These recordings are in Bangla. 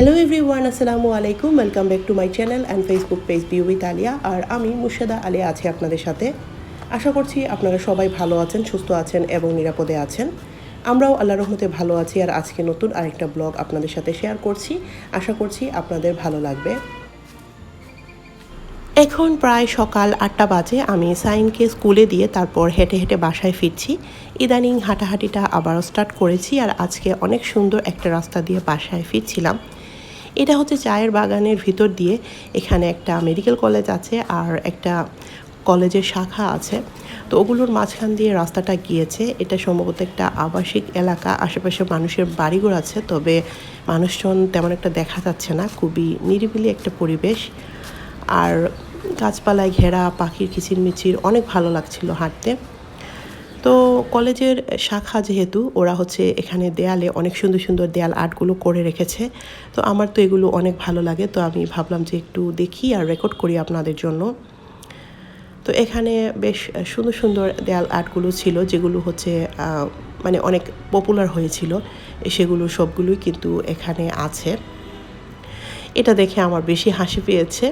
হ্যালো এভরিওয়ান আসসালামু আলাইকুম welcome back to my channel and Facebook page view with Aliya আর আমি মুর্শেদা আলিয়া আছি আপনাদের সাথে। আশা করছি আপনারা সবাই ভালো আছেন, সুস্থ আছেন এবং নিরাপদে আছেন। আমরাও আল্লাহ রহমতে ভালো আছি আর আজকে নতুন আরেকটা ব্লগ আপনাদের সাথে শেয়ার করছি। আশা করছি আপনাদের ভালো লাগবে। এখন প্রায় সকাল আটটা বাজে, আমি সাইনকে স্কুলে দিয়ে তারপর হেঁটে হেঁটে বাসায় ফিরছি। ইদানিং হাঁটাহাঁটিটা আবারও স্টার্ট করেছি আর আজকে অনেক সুন্দর একটা রাস্তা দিয়ে বাসায় ফিরছিলাম। এটা হচ্ছে চায়ের বাগানের ভিতর দিয়ে এখানে একটা মেডিকেল কলেজ আছে আর একটা কলেজের শাখা আছে। তো ওগুলোর মাঝখান দিয়ে রাস্তাটা গিয়েছে। এটা সম্ভবত একটা আবাসিক এলাকা। আশেপাশে মানুষের বাড়িঘর আছে, তবে মানুষজন তেমন একটা দেখা যাচ্ছে না। খুবই নিরিবিলি একটা পরিবেশ। আর গাছপালায় ঘেরা, পাখির কিচিরমিচির অনেক ভালো লাগছিল হাঁটতে। তো কলেজের শাখা যেহেতু, ওরা হচ্ছে এখানে দেয়ালে অনেক সুন্দর সুন্দর দেয়াল আর্টগুলো করে রেখেছে। তো আমার তো এগুলো অনেক ভালো লাগে, তো আমি ভাবলাম যে একটু দেখি আর রেকর্ড করি আপনাদের জন্য। তো এখানে বেশ সুন্দর সুন্দর দেয়াল আর্টগুলো ছিল, যেগুলো হচ্ছে মানে অনেক পপুলার হয়েছিল। সেগুলো সবগুলোই কিন্তু এখানে আছে। এটা দেখে আমার বেশি হাসি পেয়েছে।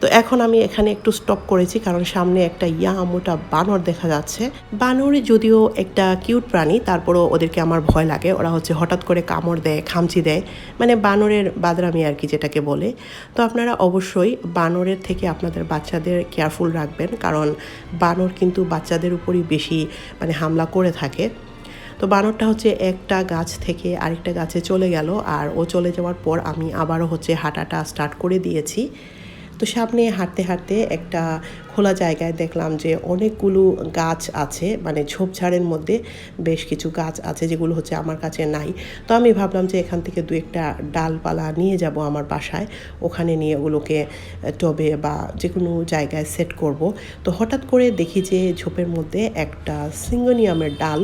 তো এখন আমি এখানে একটু স্টপ করেছি কারণ সামনে একটা ইয়া মোটা বানর দেখা যাচ্ছে। বানর যদিও একটা কিউট প্রাণী, তারপরও ওদেরকে আমার ভয় লাগে। ওরা হচ্ছে হঠাৎ করে কামড় দেয়, খামচি দেয়। মানে বানরের বাদরামি আর কি যেটাকে বলে। তো আপনারা অবশ্যই বানরের থেকে আপনাদের বাচ্চাদের কেয়ারফুল রাখবেন। কারণ বানর কিন্তু বাচ্চাদের উপরই বেশি মানে হামলা করে থাকে। তো বানরটা হচ্ছে একটা গাছ থেকে আরেকটা গাছে চলে গেল আর ও চলে যাওয়ার পর আমি আবারও হচ্ছে হাঁটাটা স্টার্ট করে দিয়েছি। তো সামনে হাঁটতে হাঁটতে একটা খোলা জায়গায় দেখলাম যে অনেকগুলো গাছ আছে মানে ঝোপঝাড়ের মধ্যে বেশ কিছু গাছ আছে যেগুলো হচ্ছে আমার কাছে নাই। তো আমি ভাবলাম যে এখান থেকে দু একটা ডালপালা নিয়ে যাব আমার বাসায়, ওখানে নিয়ে ওগুলোকে টবে বা যে কোনো জায়গায় সেট করব। তো হঠাৎ করে দেখি যে ঝোপের মধ্যে একটা সিঙ্গোনিয়ামের ডাল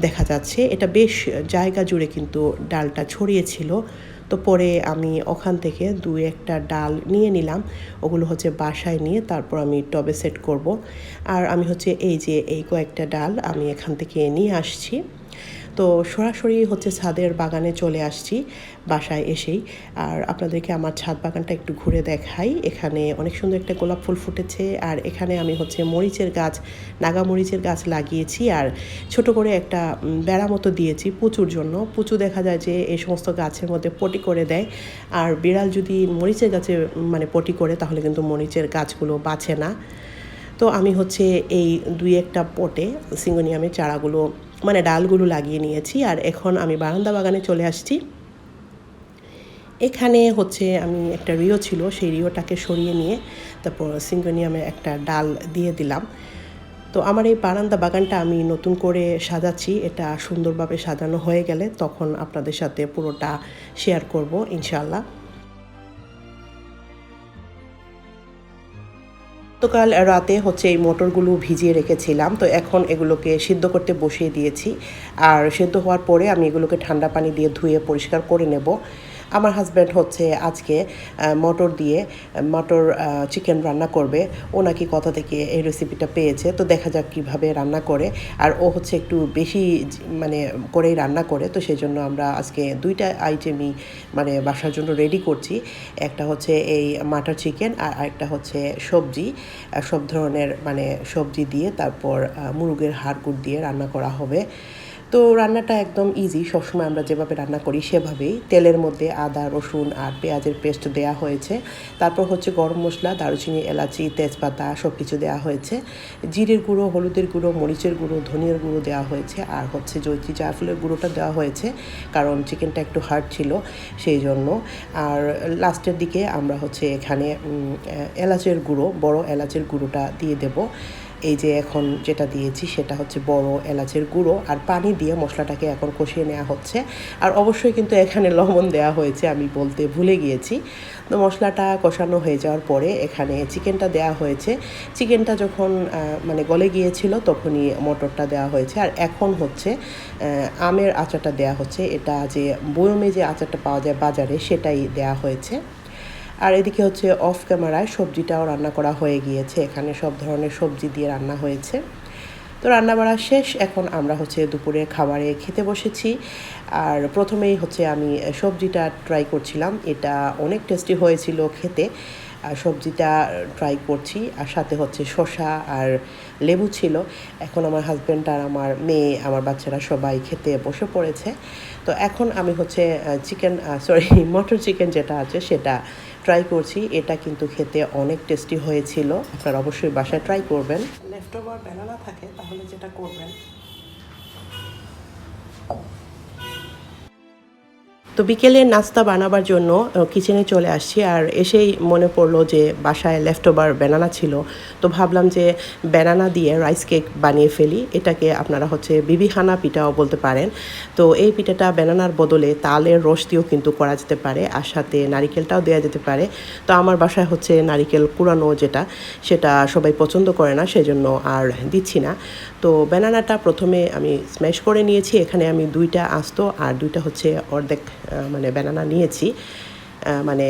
দেখা যাচ্ছে। এটা বেশ জায়গা জুড়ে কিন্তু ডালটা ছড়িয়েছিল। তো পরে আমি ওখান থেকে দু একটা ডাল নিয়ে নিলাম। ওগুলো হচ্ছে বাসায় নিয়ে তারপর আমি টবে সেট করব। আর আমি হচ্ছে এই যে এই কয়েকটা ডাল আমি এখান থেকে নিয়ে আসছি। তো সরাসরি হচ্ছে ছাদের বাগানে চলে আসছি, বাসায় এসেই। আর আপনাদেরকে আমার ছাদ বাগানটা একটু ঘুরে দেখাই। এখানে অনেক সুন্দর একটা গোলাপ ফুল ফুটেছে। আর এখানে আমি হচ্ছে মরিচের গাছ, নাগা মরিচের গাছ লাগিয়েছি। আর ছোট করে একটা বেড়া মতো দিয়েছি পুচুর জন্য। পুচু দেখা যায় যে এই সমস্ত গাছের মধ্যে পটি করে দেয়। আর বিড়াল যদি মরিচের গাছে মানে পটি করে, তাহলে কিন্তু মরিচের গাছগুলো বাঁচে না। তো আমি হচ্ছে এই দুই একটা পটে, সিঙ্গোনিয়ামের চারাগুলো মানে ডালগুলো লাগিয়ে নিয়েছি আর এখন আমি বারান্দা বাগানে চলে আসছি। এখানে হচ্ছে আমি একটা রিও ছিল, সেই রিওটাকে সরিয়ে নিয়ে তারপর সিঙ্গোনিয়ামে একটা ডাল দিয়ে দিলাম। তো আমার এই বারান্দা বাগানটা আমি নতুন করে সাজাচ্ছি, এটা সুন্দরভাবে সাজানো হয়ে গেলে তখন আপনাদের সাথে পুরোটা শেয়ার করব ইনশাল্লাহ গতকাল রাতে হচ্ছে এই মোটরগুলো ভিজিয়ে রেখেছিলাম। তো এখন এগুলোকে সিদ্ধ করতে বসিয়ে দিয়েছি। আর সিদ্ধ হওয়ার পরে আমি এগুলোকে ঠান্ডা পানি দিয়ে ধুয়ে পরিষ্কার করে নেব। আমার হাজব্যান্ড হচ্ছে আজকে মটর দিয়ে মটর চিকেন রান্না করবে। ও নাকি কথা থেকে এই রেসিপিটা পেয়েছে। তো দেখা যাক কীভাবে রান্না করে। আর ও হচ্ছে একটু বেশি মানে করেই রান্না করে। তো সেই জন্য আমরা আজকে দুইটা আইটেমই মানে বাসার জন্য রেডি করছি। একটা হচ্ছে এই মাটার চিকেন আর আরেকটা হচ্ছে সবজি। সব ধরনের মানে সবজি দিয়ে তারপর মুরগের হাড়গুড় দিয়ে রান্না করা হবে। তো রান্নাটা একদম ইজি সবসময় আমরা যেভাবে রান্না করি সেভাবেই। তেলের মধ্যে আদা, রসুন আর পেঁয়াজের পেস্ট দেয়া হয়েছে। তারপর হচ্ছে গরম মশলা, দারুচিনি, এলাচি, তেজপাতা সব কিছু দেওয়া হয়েছে। জিরের গুঁড়ো, হলুদের গুঁড়ো, মরিচের গুঁড়ো, ধনিয়ার গুঁড়ো দেওয়া হয়েছে। আর হচ্ছে জৈত্রী জায়ফলের গুঁড়োটা দেওয়া হয়েছে, কারণ চিকেনটা একটু হার্ড ছিল সেই জন্য আর লাস্টের দিকে আমরা হচ্ছে এখানে এলাচের গুঁড়ো, বড় এলাচের গুঁড়োটা দিয়ে দেব। এই যে এখন যেটা দিয়েছি সেটা হচ্ছে বড় এলাচের গুঁড়ো আর পানি দিয়ে মশলাটাকে এখন কষিয়ে নেওয়া হচ্ছে। আর অবশ্যই কিন্তু এখানে লবণ দেওয়া হয়েছে, আমি বলতে ভুলে গিয়েছি। তো মশলাটা কষানো হয়ে যাওয়ার পরে এখানে চিকেনটা দেওয়া হয়েছে। চিকেনটা যখন মানে গলে গিয়েছিল তখনই মটরটা দেওয়া হয়েছে। আর এখন হচ্ছে আমের আচারটা দেওয়া হচ্ছে। এটা যে বয়মে যে আচারটা পাওয়া যায় বাজারে সেটাই দেওয়া হয়েছে। আর এদিকে হচ্ছে অফ ক্যামেরায় সবজিটাও রান্না করা হয়ে গিয়েছে। এখানে সব ধরনের সবজি দিয়ে রান্না হয়েছে। তো রান্না বাড়া শেষ। এখন আমরা হচ্ছে দুপুরে খাবারে খেতে বসেছি। আর প্রথমেই হচ্ছে আমি সবজিটা ট্রাই করছিলাম। এটা অনেক টেস্টি হয়েছিল খেতে। সবজিটা ট্রাই করছি, আর সাথে হচ্ছে শসা আর লেবু ছিল। এখন আমার হাজব্যান্ড আর আমার মেয়ে, আমার বাচ্চারা সবাই খেতে বসে পড়েছে। তো এখন আমি হচ্ছে চিকেন সরি মটর চিকেন যেটা আছে সেটা ট্রাই করছি। এটা কিন্তু খেতে অনেক টেস্টি হয়েছিল। আপনারা অবশ্যই বাসায় ট্রাই করবেন। লেফট ওভার ব্যানানা থাকে, তাহলে যেটা করবেন। তো বিকেলে নাস্তা বানাবার জন্য কিচেনে চলে আসছি। আর এসেই মনে পড়ল যে বাসায় লেফট ওভার ব্যানানা ছিল। তো ভাবলাম যে ব্যানানা দিয়ে রাইস কেক বানিয়ে ফেলি। এটাকে আপনারা হচ্ছে বিবিহানা পিঠাও বলতে পারেন। তো এই পিঠাটা ব্যানানার বদলে তালের রস দিয়েও কিন্তু করা যেতে পারে। আর সাথে নারিকেলটাও দেওয়া যেতে পারে। তো আমার বাসায় হচ্ছে নারিকেল কুড়ানো যেটা, সেটা সবাই পছন্দ করে না, সেজন্য আর দিচ্ছি না। তো ব্যানানাটা প্রথমে আমি স্ম্যাশ করে নিয়েছি। এখানে আমি দুইটা আস্ত আর দুইটা হচ্ছে অর্ধেক মানে ব্যানানা নিয়েছি। মানে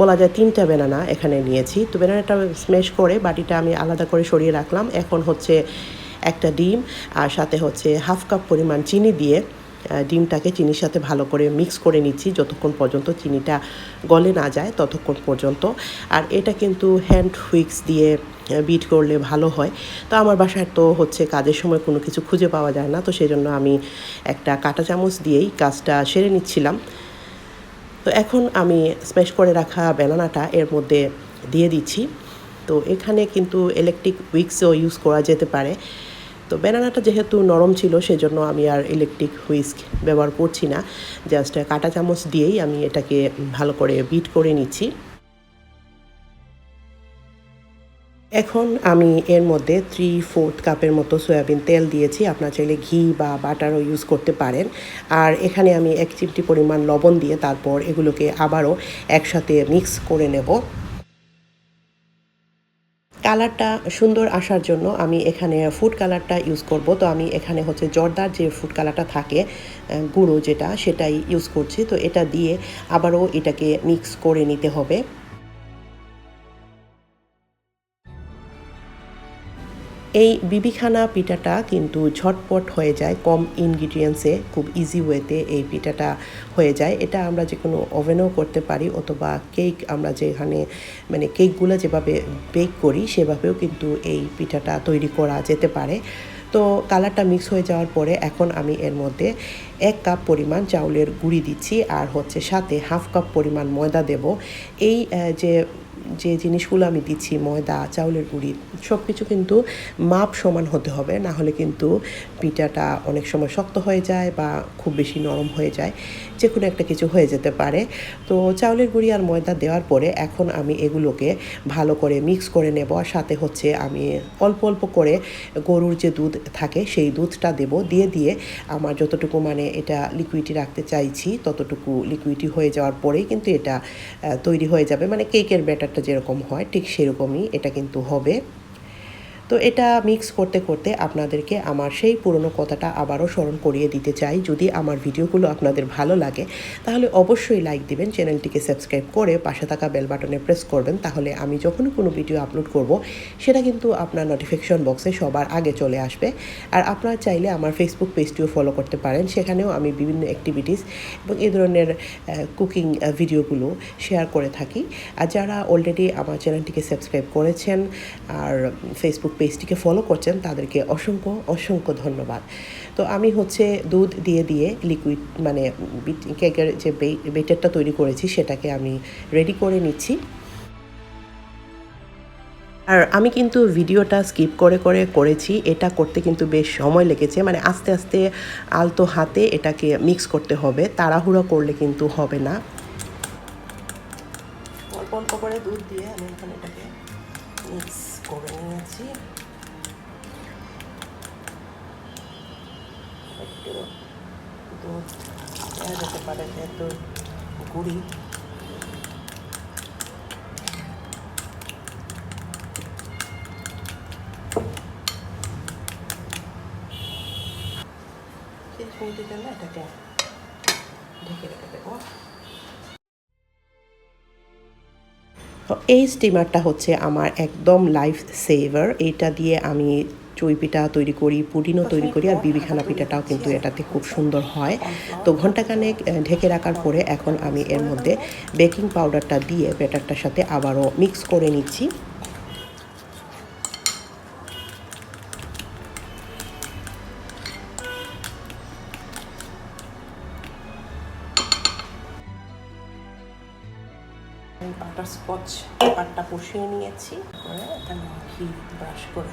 বলা যায় তিনটা ব্যানানা এখানে নিয়েছি। তো ব্যানানাটা স্ম্যাশ করে বাটিটা আমি আলাদা করে সরিয়ে রাখলাম। এখন হচ্ছে একটা ডিম আর সাথে হচ্ছে হাফ কাপ পরিমাণ চিনি দিয়ে ডিমটাকে চিনির সাথে ভালো করে মিক্স করে নিচ্ছি। যতক্ষণ পর্যন্ত চিনিটা গলে না যায়, ততক্ষণ পর্যন্ত। আর এটা কিন্তু হ্যান্ড হুইক্স দিয়ে বিট করলে ভালো হয়। তো আমার বাসায় তো হচ্ছে কাজের সময় কোনো কিছু খুঁজে পাওয়া যায় না। তো সেই জন্য আমি একটা কাঁটা চামচ দিয়েই কাজটা সেরে নিচ্ছিলাম। তো এখন আমি স্ম্যাশ করে রাখা ব্যানানাটা এর মধ্যে দিয়ে দিচ্ছি। তো এখানে কিন্তু ইলেকট্রিক উইক্সও ইউজ করা যেতে পারে। তো ব্যানানাটা যেহেতু নরম ছিল, সেজন্য আমি আর ইলেকট্রিক হুইস্ক ব্যবহার করছি না। জাস্ট কাঁটা চামচ দিয়েই আমি এটাকে ভালো করে বিট করে নিচ্ছি। এখন আমি এর মধ্যে থ্রি ফোর্থ কাপের মতো সয়াবিন তেল দিয়েছি। আপনার চাইলে ঘি বা বাটারও ইউজ করতে পারেন। আর এখানে আমি এক চিমটি পরিমাণ লবণ দিয়ে তারপর এগুলোকে আবারও একসাথে মিক্স করে নেব। কালারটা সুন্দর আসার জন্য আমি এখানে ফুড কালারটা ইউজ করব। তো আমি এখানে হচ্ছে জর্দার যে ফুড কালারটা থাকে গুঁড়ো যেটা, সেটাই ইউজ করছি। তো এটা দিয়ে আবারও এটাকে মিক্স করে নিতে হবে। এই বিবিখানা পিঠাটা কিন্তু ঝটপট হয়ে যায়, কম ইনগ্রিডিয়েন্টসে খুব ইজি ওয়েতে এই পিঠাটা হয়ে যায়। এটা আমরা যে কোনো ওভেনও করতে পারি অথবা কেক আমরা যেখানে মানে কেকগুলো যেভাবে বেক করি, সেভাবেও কিন্তু এই পিঠাটা তৈরি করা যেতে পারে। তো কালারটা মিক্স হয়ে যাওয়ার পরে এখন আমি এর মধ্যে এক কাপ পরিমাণ চাউলের গুঁড়ি দিচ্ছি, আর হচ্ছে সাথে হাফ কাপ পরিমাণ ময়দা দেব। এই যে যে জিনিসগুলো আমি দিচ্ছি, ময়দা, চাউলের গুঁড়ি সব কিছু কিন্তু মাপ সমান হতে হবে। না হলে কিন্তু পিঠাটা অনেক সময় শক্ত হয়ে যায় বা খুব বেশি নরম হয়ে যায়। যে কোনো একটা কিছু হয়ে যেতে পারে। তো চাউলের গুঁড়ি আর ময়দা দেওয়ার পরে এখন আমি এগুলোকে ভালো করে মিক্স করে নেব। আর সাথে হচ্ছে আমি অল্প অল্প করে গরুর যে দুধ থাকে, সেই দুধটা দেব। দিয়ে দিয়ে আমার যতটুকু মানে এটা লিকুইডি রাখতে চাইছি, ততটুকু লিকুইডি হয়ে যাওয়ার পরেই কিন্তু এটা তৈরি হয়ে যাবে। মানে কেকের ব্যাটারটা যেরকম হয় ঠিক সেরকমই এটা কিন্তু হবে। তো এটা মিক্স করতে করতে আপনাদেরকে আমার সেই পুরনো কথাটা আবারও স্মরণ করিয়ে দিতে চাই। যদি আমার ভিডিওগুলো আপনাদের ভালো লাগে, তাহলে অবশ্যই লাইক দিবেন, চ্যানেলটিকে সাবস্ক্রাইব করে পাশে থাকা বেল বাটনে প্রেস করবেন, তাহলে আমি যখনই কোনো ভিডিও আপলোড করব, সেটা কিন্তু আপনার নোটিফিকেশন বক্সে সবার আগে চলে আসবে। আর আপনারা চাইলে আমার ফেসবুক পেজটিও ফলো করতে পারেন। সেখানেও আমি বিভিন্ন অ্যাক্টিভিটিস এবং এই ধরনের কুকিং ভিডিওগুলো শেয়ার করে থাকি। আর যারা অলরেডি আমার চ্যানেলটিকে সাবস্ক্রাইব করেছেন, আর ফেসবুক পেজটিকে ফলো করছেন, তাদেরকে অসংখ্য অসংখ্য ধন্যবাদ। তো আমি হচ্ছে দুধ দিয়ে দিয়ে লিকুইড মানে কেকের যে বেটারটা তৈরি করেছি, সেটাকে আমি রেডি করে নিচ্ছি। আর আমি কিন্তু ভিডিওটা স্কিপ করে করে করেছি, এটা করতে কিন্তু বেশ সময় লেগেছে মানে আস্তে আস্তে আলতো হাতে এটাকে মিক্স করতে হবে, তাড়াহুড়ো করলে কিন্তু হবে না। অল্প অল্প করে দুধ দিয়ে আমি এখন এটাকে মিক্স করে নিয়েছি একটু দুধ যেতে পারে যেহেতু গুড়ি। এই স্টিমারটা হচ্ছে আমার একদম লাইফ সেভার এটা দিয়ে আমি চই পিঠা তৈরি করি পুডিনও তৈরি করি আর বিবিখানা পিঠাটাও কিন্তু এটাতে খুব সুন্দর হয়। তো ঘন্টাখানেক ঢেকে রাখার পরে এখন আমি এর মধ্যে বেকিং পাউডারটা দিয়ে ব্যাটারটার সাথে আবারও মিক্স করে নিচ্ছি। বাটার স্কচ পেপারটা বসিয়ে নিয়েছি। করে এখানে ঘি ব্রাশ করে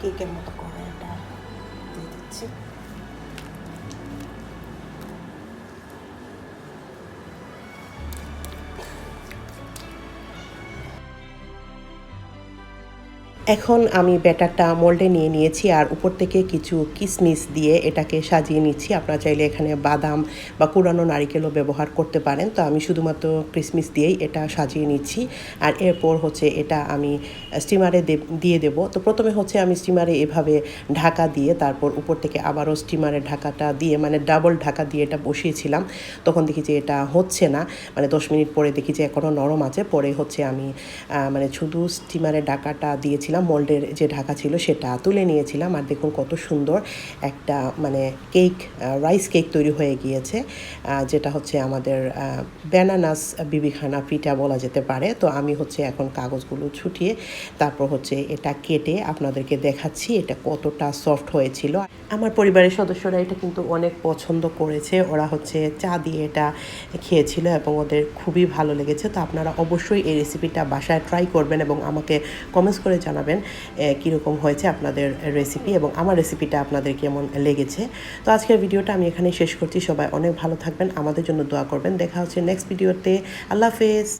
কেকের মতো করে এটা দিয়ে এখন আমি ব্যাটারটা মোল্ডে নিয়ে নিয়েছি আর উপর থেকে কিছু কিসমিস দিয়ে এটাকে সাজিয়ে নিচ্ছি। আপনারা চাইলে এখানে বাদাম বা কুড়ানো নারিকেলও ব্যবহার করতে পারেন। তো আমি শুধুমাত্র কিসমিস দিয়েই এটা সাজিয়ে নিচ্ছি। আর এরপর হচ্ছে এটা আমি স্টিমারে দিয়ে দেব। তো প্রথমে হচ্ছে আমি স্টিমারে এভাবে ঢাকা দিয়ে তারপর উপর থেকে আবারও স্টিমারের ঢাকাটা দিয়ে মানে ডাবল ঢাকা দিয়ে এটা বসিয়েছিলাম। তখন দেখি যে এটা হচ্ছে না। মানে দশ মিনিট পরে দেখি যে এখনও নরম আছে। পরে হচ্ছে আমি মানে শুধু স্টিমারের ঢাকাটা দিয়েছিলাম। মোল্ডের যে ঢাকা ছিল সেটা তুলে নিয়েছিলাম। আর দেখুন কত সুন্দর একটা মানে কেক রাইস কেক তৈরি হয়ে গিয়েছে যেটা হচ্ছে আমাদের ব্যানানাস বিবিখানা পিঠা বলা যেতে পারে। তো আমি হচ্ছে এখন কাগজগুলো ছুটিয়ে তারপর হচ্ছে এটা কেটে আপনাদেরকে দেখাচ্ছি এটা কতটা সফট হয়েছিল। আমার পরিবারের সদস্যরা এটা কিন্তু অনেক পছন্দ করেছে। ওরা হচ্ছে চা দিয়ে এটা খেয়েছিল এবং ওদের খুবই ভালো লেগেছে। তো আপনারা অবশ্যই এই রেসিপিটা বাসায় ট্রাই করবেন এবং আমাকে কমেন্টস করে জানাবেন এ, কীরকম হয়েছে আপনাদের রেসিপি এবং আমার রেসিপিটা আপনাদের কেমন লেগেছে। তো আজকের ভিডিওটা আমি এখানেই শেষ করছি। সবাই অনেক ভালো থাকবেন আমাদের জন্য দোয়া করবেন। দেখা হচ্ছে নেক্সট ভিডিওতে আল্লাহ হাফেজ।